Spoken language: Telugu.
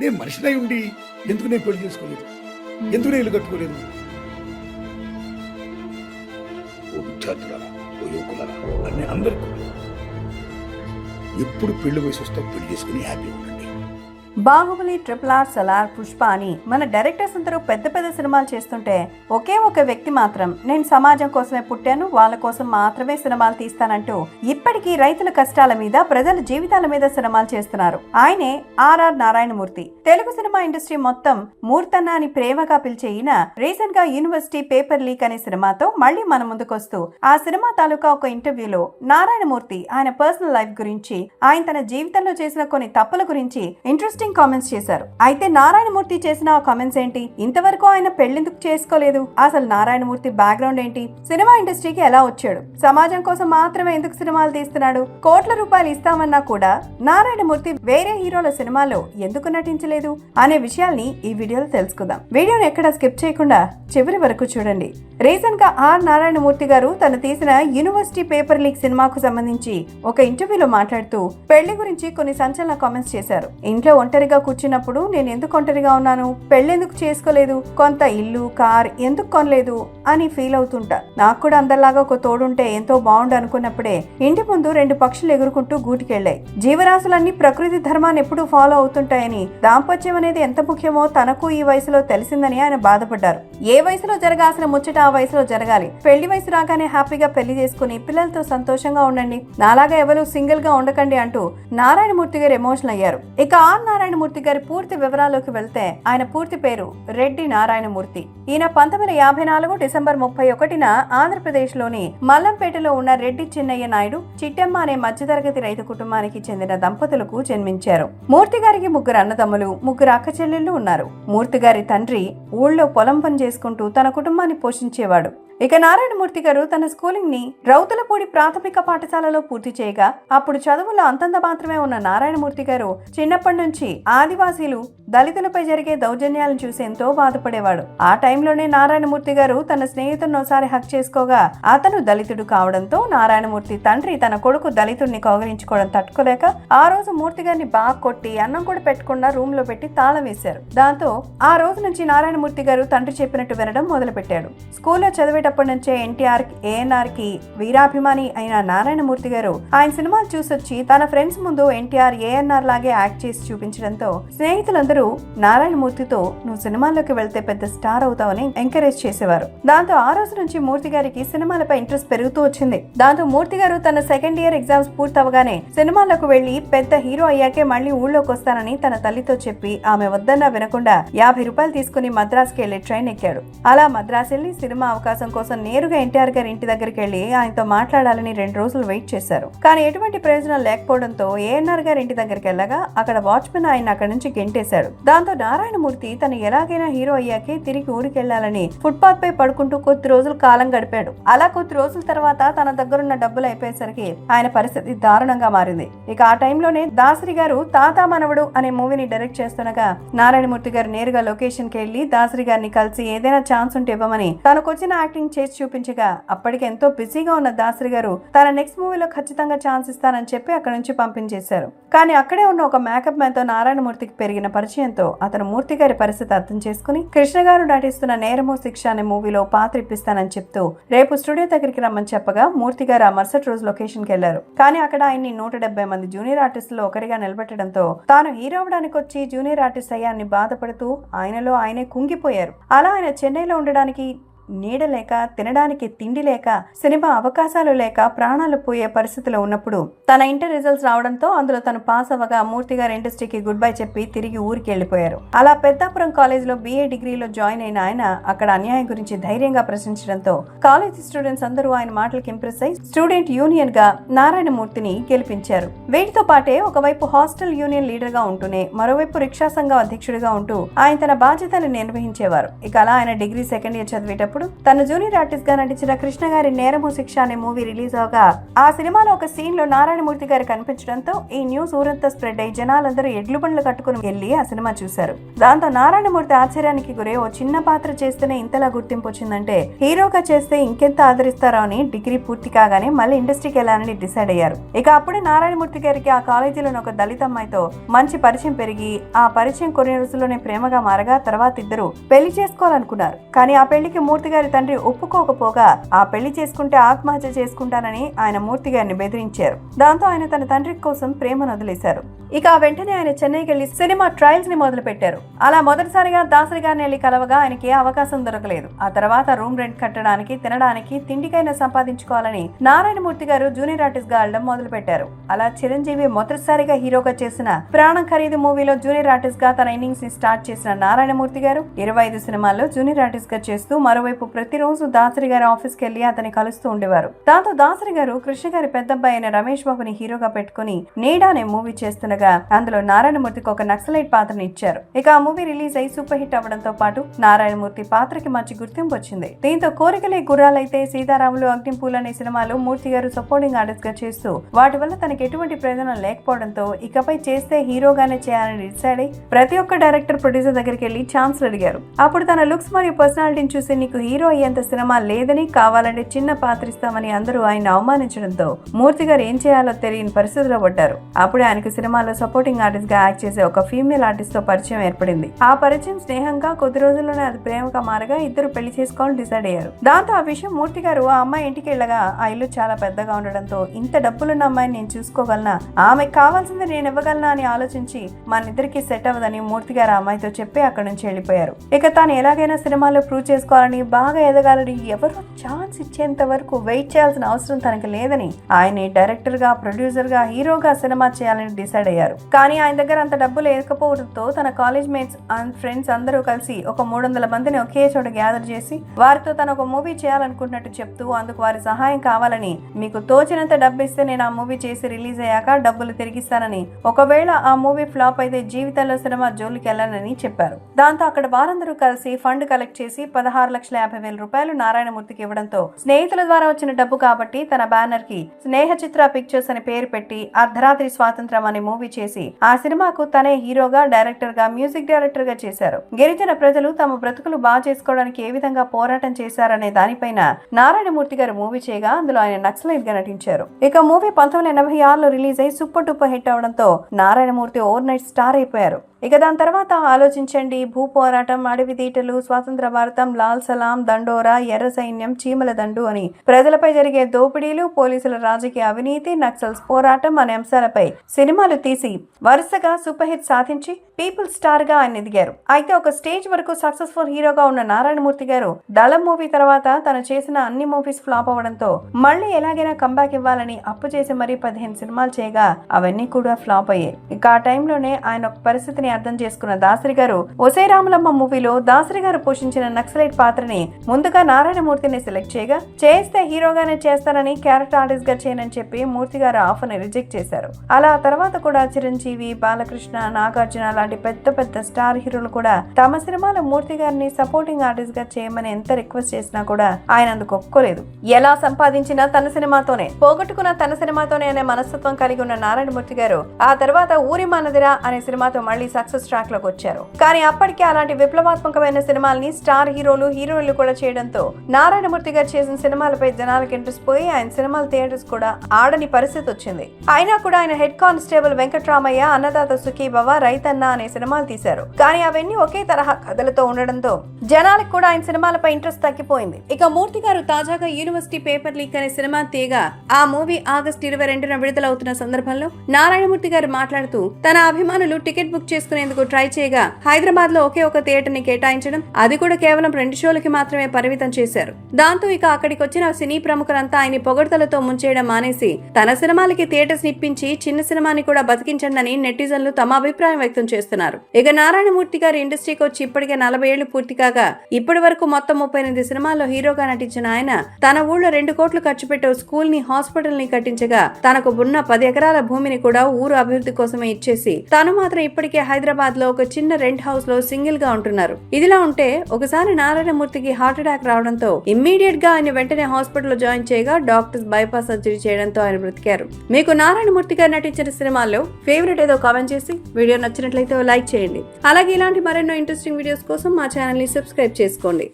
నేను మనిషినై ఉండి ఎందుకు నేను పెళ్ళి చేసుకోలేదు? ఎందుకు నేను ఇల్లు కట్టుకోలేదు? ఓ విద్యార్థులారా ఓ యువకులారా అన్ని అందరికీ ఎప్పుడు పెళ్ళి వయసు వస్తా పెళ్ళి చేసుకుని హ్యాపీ ఉండండి. బాహుబలి ట్రిపుల్ ఆర్ సలార్ పుష్ప అని మన డైరెక్టర్స్ అందరూ పెద్ద పెద్ద సినిమాలు చేస్తుంటే ఒకే ఒక వ్యక్తి మాత్రం నేను సమాజం కోసమే పుట్టాను వాళ్ళ కోసం మాత్రమే సినిమాలు తీస్తానంటూ ఇప్పటికీ రైతుల కష్టాల మీద ప్రజల జీవితాల మీద సినిమాలు చేస్తున్నారు. ఆయనే R R Narayanamurthy. Telugu cinema industry మొత్తం మూర్తన్న అని ప్రేమగా పిలిచే ఈయన రీసెంట్గా యూనివర్సిటీ పేపర్ లీక్ అనే సినిమాతో మళ్ళీ మన ముందుకొస్తూ ఆ సినిమా తాలూకా ఒక ఇంటర్వ్యూలో నారాయణమూర్తి ఆయన పర్సనల్ లైఫ్ గురించి ఆయన తన జీవితంలో చేసిన కొన్ని తప్పుల గురించి ఇంట్రెస్ట్ ఇంట్రెస్టింగ్ కామెంట్స్ చేశారు. అయితే నారాయణమూర్తి చేసిన ఆ కామెంట్స్ ఏంటి? ఇంతవరకు ఆయన పెళ్ళిందుకు చేసుకోలేదు? అసలు నారాయణమూర్తి బ్యాక్గ్రౌండ్ ఏంటి? సినిమా ఇండస్ట్రీకి ఎలా వచ్చాడు? సమాజం కోసం మాత్రమే ఎందుకు సినిమాలు తీస్తున్నాడు? కోట్ల రూపాయలు ఇస్తామన్నా కూడా నారాయణమూర్తి వేరే హీరోల సినిమాలో ఎందుకు నటించలేదు? అనే విషయాల్ని ఈ వీడియోలో తెలుసుకుందాం. వీడియోని ఎక్కడ స్కిప్ చేయకుండా చివరి వరకు చూడండి. రీసెంట్గా ఆర్ నారాయణమూర్తి గారు తను తీసిన యూనివర్సిటీ పేపర్ లీక్ సినిమాకు సంబంధించి ఒక ఇంటర్వ్యూలో మాట్లాడుతూ పెళ్ళి గురించి కొన్ని సంచలన కామెంట్స్ చేశారు. ఇంట్లో ఒంటరిగా కూర్చున్నప్పుడు నేను ఎందుకు ఒంటరిగా ఉన్నాను? పెళ్ళెందుకు చేసుకోలేదు? కొంత ఇల్లు కార్ ఎందుకు కొనలేదు? అని ఫీల్ అవుతుంటా. నాకు కూడా అందరిలాగా ఒక తోడుంటే ఎంతో బాగుండు అనుకున్నప్పుడే ఇంటి ముందు రెండు పక్షులు ఎగురుకుంటూ గూటికెళ్ళాయి జీవరాశులన్నీ ప్రకృతి ధర్మాన్ని ఎప్పుడూ ఫాలో అవుతుంటాయని దాంపత్యం అనేది ఎంత ముఖ్యమో తనకు ఈ వయసులో తెలిసిందని ఆయన బాధపడ్డారు. ఏ వయసులో జరగాల్సిన ముచ్చట ఆ వయసులో జరగాలి. పెళ్ళి వయసు రాగానే హ్యాపీగా పెళ్ళి చేసుకుని పిల్లలతో సంతోషంగా ఉండండి. నాలాగా ఎవరు సింగిల్గా ఉండకండి అంటూ నారాయణమూర్తి గారు ఎమోషనల్ అయ్యారు. ఇక ఆర్ నారాయణమూర్తి గారి పూర్తి వివరాల్లోకి వెళ్తే ఆయన పూర్తి పేరు రెడ్డి నారాయణమూర్తి. ఈయన పంతొమ్మిది యాభై నాలుగు డిసెంబర్ ముప్పై ఒకటిన ఆంధ్రప్రదేశ్లోని మల్లంపేటలో ఉన్న రెడ్డి చిన్నయ్య నాయుడు చిట్టమ్మ అనే మధ్యతరగతి రైతు కుటుంబానికి చెందిన దంపతులకు జన్మించారు. మూర్తి గారికి ముగ్గురు అన్నదమ్ములు ముగ్గురు అక్క చెల్లెళ్ళు ఉన్నారు. మూర్తి గారి తండ్రి ఊళ్ళో పొలం పని చేసుకుంటూ తన కుటుంబాన్ని పోషించేవాడు. ఇక నారాయణమూర్తి గారు తన స్కూలింగ్ని రౌతులపూడి ప్రాథమిక పాఠశాలలో పూర్తి చేయగా అప్పుడు చదువులో అంతంత మాత్రమే ఉన్న నారాయణమూర్తి గారు చిన్నప్పటి నుంచి ఆదివాసీలు దళితులపై జరిగే దౌర్జన్యాలను చూసి ఎంతో బాధపడేవాడు. ఆ టైంలోనే నారాయణమూర్తి గారు తన స్నేహితుడిని ఒకసారి హక్ చేసుకోగా అతను దళితుడు కావడంతో నారాయణమూర్తి తండ్రి తన కొడుకు దళితుడిని కౌగలించుకోవడం తట్టుకోలేక ఆ రోజు మూర్తి గారిని బాగా కొట్టి అన్నం కూడా పెట్టకుండా రూమ్లో పెట్టి తాళం వేశారు. దాంతో ఆ రోజు నుంచి నారాయణమూర్తి గారు తండ్రి చెప్పినట్టు వినడం మొదలుపెట్టాడు. స్కూల్లో చదివేటప్పటి నుంచే ఎన్టీఆర్ ఏఎన్ఆర్కి వీరాభిమాని అయిన నారాయణమూర్తి గారు ఆయన సినిమాలు చూసొచ్చి తన ఫ్రెండ్స్ ముందు ఎన్టీఆర్ ఏఎన్ఆర్ లాగే యాక్ట్ చేసి చూపించడంతో స్నేహితులందరూ నారాయణమూర్తితో నువ్వు సినిమాల్లోకి వెళ్తే పెద్ద స్టార్ అవుతావని ఎంకరేజ్ చేసేవారు. దాంతో ఆ రోజు నుంచి మూర్తి గారికి సినిమాలపై ఇంట్రెస్ట్ పెరుగుతూ వచ్చింది. దాంతో మూర్తి గారు తన సెకండ్ ఇయర్ ఎగ్జామ్స్ పూర్తవగానే సినిమాలకు వెళ్ళి పెద్ద హీరో అయ్యాకే మళ్ళీ ఊళ్ళోకి వస్తానని తన తల్లితో చెప్పి ఆమె వద్దన్నా వినకుండా యాభై రూపాయలు తీసుకుని మద్రాసుకి వెళ్ళి ట్రైన్ ఎక్కాడు. అలా మద్రాసు వెళ్ళి సినిమా అవకాశం కోసం నేరుగా ఎన్టీఆర్ గారి ఇంటి దగ్గరికి వెళ్ళి ఆయనతో మాట్లాడాలని రెండు రోజులు వెయిట్ చేశారు. కానీ ఎటువంటి ప్రయోజనం లేకపోవడంతో ఏఎన్ఆర్ గారి ఇంటి దగ్గరికి వెళ్ళగా అక్కడ వాచ్మెన్ ఆయన అక్కడి నుంచి గెంటేశాడు. దాంతో నారాయణమూర్తి తను ఎలాగైనా హీరో అయ్యాకే తిరిగి ఊరికెళ్ళాలని ఫుట్పాత్ పై పడుకుంటూ కొద్ది రోజులు కాలం గడిపాడు. అలా కొద్ది రోజుల తర్వాత తన దగ్గరున్న డబ్బులు అయిపోయేసరికి ఆయన పరిస్థితి దారుణంగా మారింది. ఇక ఆ టైంలోనే దాసరి గారు తాత మనవడు అనే మూవీని డైరెక్ట్ చేస్తుండగా నారాయణమూర్తి గారు నేరుగా లొకేషన్కి వెళ్ళి దాసరి గారిని కలిసి ఏదైనా ఛాన్స్ ఉంటే ఇవ్వమని తనకు వచ్చిన యాక్టింగ్ చేసి చూపించగా అప్పటికి ఎంతో బిజీగా ఉన్న దాసరి గారు తన నెక్స్ట్ మూవీలో ఖచ్చితంగా ఛాన్స్ ఇస్తానని చెప్పి అక్కడ నుంచి పంపించేశారు. కానీ అక్కడే ఉన్న ఒక మేకప్ మ్యాన్తో నారాయణమూర్తికి పెరిగిన పరిచయం పరిచయంతో అతను మూర్తి గారి పరిస్థితి అర్థం చేసుకుని కృష్ణ గారు నటిస్తున్న నేరమో శిక్ష అనే మూవీలో పాత్ర ఇప్పిస్తానని చెప్తూ రేపు స్టూడియో దగ్గరికి రమ్మని చెప్పగా మూర్తి గారు ఆ మరుసటి రోజు లొకేషన్కి వెళ్ళారు కానీ అక్కడ ఆయన్ని నూట డెబ్బై మంది జూనియర్ ఆర్టిస్టులో ఒకరిగా నిలబెట్టడంతో తాను హీరో అవడానికి వచ్చి జూనియర్ ఆర్టిస్ట్ అయ్యాన్ని బాధపడుతూ ఆయనలో ఆయనే కుంగిపోయారు. అలా ఆయన చెన్నైలో ఉండడానికి నీడ లేక తినడానికి తిండి లేక సినిమా అవకాశాలు లేక ప్రాణాలు పోయే పరిస్థితిలో ఉన్నప్పుడు తన ఇంటర్ రిజల్ట్స్ రావడంతో అందులో తను పాస్ అవ్వగా మూర్తి గారి ఇండస్ట్రీకి గుడ్ బై చెప్పి తిరిగి ఊరికి వెళ్ళిపోయారు అలా పెద్దాపురం కాలేజ్లో బిఏ డిగ్రీలో జాయిన్ అయిన ఆయన అక్కడ అన్యాయం గురించి ధైర్యంగా ప్రశ్నించడంతో కాలేజ్ స్టూడెంట్స్ అందరూ ఆయన మాటలకు ఇంప్రెస్ అయి స్టూడెంట్ యూనియన్గా నారాయణమూర్తిని గెలిపించారు. వీటితో పాటే ఒకవైపు హాస్టల్ యూనియన్ లీడర్గా ఉంటూనే మరోవైపు రిక్షా సంఘం అధ్యక్షుడిగా ఉంటూ ఆయన తన బాధ్యతలు నిర్వహించేవారు. ఇక అలా ఆయన డిగ్రీ సెకండ్ ఇయర్ చదివేటప్పుడు చేస్తున్నప్పుడు తన జూనియర్ ఆర్టిస్ట్గా నటించిన కృష్ణ గారి నేరము శిక్ష అనే మూవీ రిలీజ్ అవగా ఆ సినిమాలో ఒక సీన్లో నారాయణమూర్తి గారు కనిపించడంతో ఈ న్యూస్ ఊరంతా స్ప్రెడ్ అయి జనాలందరూ ఎడ్లు బండ్లు కట్టుకుని వెళ్ళి ఆ సినిమా చూశారు. దాంతో నారాయణమూర్తి ఆశ్చర్యానికి గురే ఓ చిన్న పాత్ర చేస్తేనే ఇంతలా గుర్తింపు వచ్చిందంటే హీరోగా చేస్తే ఇంకెంత ఆదరిస్తారో అని డిగ్రీ పూర్తి కాగానే మళ్ళీ ఇండస్ట్రీకి వెళ్ళాలని డిసైడ్ అయ్యారు. ఇక అప్పుడే నారాయణమూర్తి గారికి ఆ కాలేజీలోని ఒక దళిత అమ్మాయితో మంచి పరిచయం పెరిగి ఆ పరిచయం కొన్ని రోజుల్లోనే ప్రేమగా మారగా తర్వాత ఇద్దరు పెళ్ళి చేసుకోవాలనుకున్నారు. కానీ ఆ పెళ్ళికి మూర్తి మూర్తిగారి తండ్రి ఒప్పుకోకపోగా ఆ పెళ్ళి చేసుకుంటే ఆత్మహత్య చేసుకుంటానని ఆయన మూర్తి గారిని బెదిరించారు. దాంతో ఆయన తన తండ్రి కోసం ప్రేమను వదిలేశారు. ఇక ఆ వెంటనే ఆయన చెన్నైకి వెళ్ళి సినిమా ట్రయల్స్ని మొదలు పెట్టారు అలా మొదటిసారిగా దాసరి గారిని వెళ్ళి కలవగా ఆయనకి ఏ అవకాశం దొరకలేదు. ఆ తర్వాత రూమ్ రెంట్ కట్టడానికి తినడానికి తిండికైనా సంపాదించుకోవాలని నారాయణమూర్తి గారు జూనియర్ ఆర్టిస్ట్గా వెళ్ళడం మొదలు పెట్టారు అలా చిరంజీవి మొదటిసారిగా హీరోగా చేసిన ప్రాణం ఖరీదు మూవీలో జూనియర్ ఆర్టిస్ట్గా తన ఇన్నింగ్స్ని స్టార్ట్ చేసిన నారాయణమూర్తి గారు ఇరవై ఐదు సినిమాల్లో జూనియర్ ఆర్టిస్ట్గా చేస్తూ మరోవైపు ప్రతిరోజు దాసరి గారి ఆఫీస్కి వెళ్ళి అతన్ని కలుస్తూ ఉండేవారు. దాంతో దాసరి గారు కృష్ణ గారి పెద్దబ్బాయి అయిన రమేష్ బాబుని హీరోగా పెట్టుకుని నీడా అనే మూవీ చేస్తుండగా అందులో నారాయణమూర్తికి ఒక నక్సలైట్ పాత్రని ఇచ్చారు. ఇక ఆ మూవీ రిలీజ్ అయి సూపర్ హిట్ అవ్వడంతో పాటు నారాయణమూర్తి పాత్రకి మంచి గుర్తింపు వచ్చింది. దీంతో కోరికలే గుర్రాలైతే సీతారాములు అగ్నిపూలు అనే సినిమాలు మూర్తి గారు సపోర్టింగ్ ఆర్టిస్ట్గా చేస్తూ వాటి వల్ల తనకి ఎటువంటి ప్రయోజనం లేకపోవడంతో ఇకపై చేస్తే హీరోగానే చేయాలని డిసైడ్ అయి ప్రతి ఒక్క డైరెక్టర్ ప్రొడ్యూసర్ దగ్గరికి వెళ్ళి ఛాన్స్ అడిగారు. అప్పుడు తన లుక్స్ మరియు పర్సనాలిటీని చూసి నీకు హీరో అయ్యేంత సినిమా లేదని కావాలంటే చిన్న పాత్ర ఇస్తామని అందరూ ఆయన అవమానించడంతో మూర్తి గారు ఏం చేయాలో తెలియని పరిస్థితిలో పడ్డారు అప్పుడే ఆయనకు సినిమాలో సపోర్టింగ్ ఆర్టిస్ట్గా యాక్ట్ చేసే ఒక ఫీమేల్ ఆర్టిస్ట్తో పరిచయం ఏర్పడింది. ఆ పరిచయం స్నేహంగా కొద్ది రోజుల్లోనే అది ప్రేమగా మారగా ఇద్దరు పెళ్ళి చేసుకోవాలని డిసైడ్ అయ్యారు. దాంతో ఆ విషయం మూర్తి గారు ఆ అమ్మాయి ఇంటికి వెళ్ళగా ఆ ఇల్లు చాలా పెద్దగా ఉండడంతో ఇంత డబ్బులున్న అమ్మాయిని నేను చూసుకోగలనా? ఆమెకు కావాల్సింది నేను ఇవ్వగలనా? అని ఆలోచించి మన ఇద్దరికి సెట్ అవ్వదని మూర్తి గారు ఆ అమ్మాయితో చెప్పి అక్కడి నుంచి వెళ్ళిపోయారు. ఇక తాను ఎలాగైనా సినిమాలో ప్రూవ్ చేసుకోవాలని బాగా ఎదగాలని ఎవరూ ఛాన్స్ ఇచ్చేంత వరకు వెయిట్ చేయాల్సిన అవసరం తనకు లేదని ఆయన్ని డైరెక్టర్గా ప్రొడ్యూసర్గా హీరోగా సినిమా చేయాలని డిసైడ్ అయ్యారు. కానీ ఆయన దగ్గర అంత డబ్బు లేకపోవడంతో తన కాలేజ్ మేట్స్ అండ్ ఫ్రెండ్స్ అందరూ కలిసి ఒక మూడు వందల మందిని ఒకే చోట గ్యాదర్ చేసి వారితో తను ఒక మూవీ చేయాలనుకుంటున్నట్టు చెప్తూ అందుకు వారి సహాయం కావాలని మీకు తోచినంత డబ్బు ఇస్తే నేను ఆ మూవీ చేసి రిలీజ్ అయ్యాక డబ్బులు తిరిగిస్తానని ఒకవేళ ఆ మూవీ ఫ్లాప్ అయితే జీవితంలో సినిమా జోలికి వెళ్ళానని చెప్పారు. దాంతో అక్కడ వారందరూ కలిసి ఫండ్ కలెక్ట్ చేసి పదహారు లక్షల యాభై వేల రూపాయలు నారాయణమూర్తికి ఇవ్వడంతో స్నేహితుల ద్వారా వచ్చిన డబ్బు కాబట్టి తన బ్యానర్కి స్నేహ చిత్ర పిక్చర్స్ అని పేరు పెట్టి అర్ధరాత్రి స్వాతంత్రం అనే మూవీ చేసి ఆ సినిమాకు తనే హీరోగా డైరెక్టర్గా మ్యూజిక్ డైరెక్టర్గా చేశారు. గిరిజన ప్రజలు తమ బ్రతుకులు బాగా చేసుకోవడానికి ఏ విధంగా పోరాటం చేశారనే దానిపైన నారాయణమూర్తి గారు మూవీ చేయగా అందులో ఆయన నక్సలైట్గా నటించారు. ఇక మూవీ పంతొమ్మిది ఎనభై ఆరులో రిలీజ్ అయి సూపర్ డూపర్ హిట్ అవడంతో నారాయణమూర్తి ఓవర్ నైట్ స్టార్ అయిపోయారు. ఇక దాని తర్వాత ఆలోచించండి. భూ పోరాటం అడవి తీటలు స్వాతంత్ర భారతం లాల్ సలాం దండోరా ఎర్ర సైన్యం చీమల దండు అని. ప్రజలపై జరిగే దోపిడీలు పోలీసుల రాజకీయ అవినీతి నక్సల్స్ పోరాటం అనే అంశాలపై సినిమాలు తీసి వరుసగా సూపర్ హిట్ సాధించి పీపుల్ స్టార్గా ఆయన ఎదిగారు. అయితే ఒక స్టేజ్ వరకు సక్సెస్ఫుల్ హీరోగా ఉన్న నారాయణమూర్తి గారు దళం మూవీ తర్వాత తను చేసిన అన్ని మూవీస్ ఫ్లాప్ అవడంతో మళ్ళీ ఎలాగైనా కంబ్యాక్ ఇవ్వాలని అప్పు చేసి మరీ పదిహేను సినిమాలు చేయగా అవన్నీ కూడా ఫ్లాప్ అయ్యాయి. ఇక ఆ టైంలోనే ఆయన ఒక పరిస్థితిని అర్థం చేసుకున్న దాసరి గారు ఒసే రాములమ్మ మూవీలో దాసరి గారు పోషించిన నక్సలైట్ పాత్రని ముందుగా నారాయణమూర్తిని సెలెక్ట్ చేయగా చేస్తే హీరోగానే చేస్తానని క్యారెక్టర్ ఆర్టిస్ట్గా చేయనని చెప్పి మూర్తి గారు ఆఫర్ని రిజెక్ట్ చేశారు. అలా తర్వాత కూడా చిరంజీవి బాలకృష్ణ నాగార్జున లాంటి పెద్ద పెద్ద స్టార్ హీరోలు కూడా తమ సినిమాలో మూర్తి గారిని సపోర్టింగ్ ఆర్టిస్ట్గా చేయమని ఎంత రిక్వెస్ట్ చేసినా కూడా ఆయన అందుకు ఒప్పుకోలేదు. ఎలా సంపాదించినా తన సినిమాతోనే పోగొట్టుకున్న తన సినిమాతోనే అనే మనస్తత్వం కలిగి ఉన్న నారాయణమూర్తి గారు ఆ తర్వాత ఊరి మానదిరా అనే సినిమాతో మళ్ళీ సక్సెస్ ట్రాక్లోకి వచ్చారు. కానీ అప్పటికే అలాంటి విప్లవాత్మకమైన సినిమాల్ని స్టార్ హీరోలు హీరోయిన్లు కూడా చేయడంతో నారాయణమూర్తి గారు చేసిన సినిమాలపై జనాలకు ఇంట్రెస్ట్ పోయి ఆయన సినిమాల థియేటర్స్ కూడా ఆడని పరిస్థితి వచ్చింది. అయినా కూడా ఆయన హెడ్ కానిస్టేబుల్ వెంకట్రామయ్య అన్నదాత సుఖీభవ రైతన్న అనే సినిమాలు తీశారు. కానీ అవన్నీ ఒకే తరహా కథలతో ఉండడంతో జనాలకు కూడా ఆయన సినిమాలపై ఇంట్రెస్ట్ తగ్గిపోయింది. ఇక మూర్తి గారు తాజాగా యూనివర్సిటీ పేపర్ లీక్ అనే సినిమా తీయగా ఆ మూవీ ఆగస్టు ఇరవై రెండున విడుదలవుతున్న సందర్భంలో నారాయణమూర్తి గారు మాట్లాడుతూ తన అభిమానులు టికెట్ బుక్ చేసుకుని తీసుకునేందుకు ట్రై చేయగా హైదరాబాద్లో ఒకే ఒక థియేటర్ని కేటాయించడం అది కూడా కేవలం రెండు షోలకి మాత్రమే పరిమితం చేశారు. దాంతో ఇక అక్కడికి వచ్చిన సినీ ప్రముఖులంతా ఆయన పొగడతలతో ముంచేయడం మానేసి తన సినిమాలకి థియేటర్స్ నిప్పించి చిన్న సినిమాని కూడా బతికించండి నెటిజన్లు తమ అభిప్రాయం వ్యక్తం చేస్తున్నారు. ఇక నారాయణమూర్తి గారి ఇండస్ట్రీకి వచ్చి ఇప్పటికే నలభై ఏళ్ళు పూర్తి కాగా ఇప్పటి వరకు మొత్తం ముప్పై ఎనిమిది సినిమాల్లో హీరోగా నటించిన ఆయన తన ఊళ్ళో రెండు కోట్లు ఖర్చు పెట్టే స్కూల్ని హాస్పిటల్ని కట్టించగా తనకు ఉన్న పది ఎకరాల భూమిని కూడా ఊరు అభివృద్ధి కోసమే ఇచ్చేసి తాను మాత్రం ఇప్పటికే హైదరాబాద్లో ఒక చిన్న రెంట్ హౌస్లో సింగిల్గా ఉంటున్నారు. ఇదిలా ఉంటే ఒకసారి నారాయణమూర్తికి హార్ట్ అటాక్ రావడంతో ఇమ్మీడియట్గా ఆయన వెంటనే హాస్పిటల్లో జాయిన్ చేయగా డాక్టర్స్ బైపాస్ సర్జరీ చేయడంతో ఆయన బ్రతికారు. మీకు నారాయణమూర్తి గారు నటించిన సినిమాల్లో ఫేవరెట్ ఏదో కామెంట్ చేసి వీడియో నచ్చినట్లయితే లైక్ చేయండి. అలాగే ఇలాంటి మరెన్నో ఇంట్రెస్టింగ్ వీడియోస్ కోసం మా ఛానల్ని సబ్స్క్రైబ్ చేసుకోండి.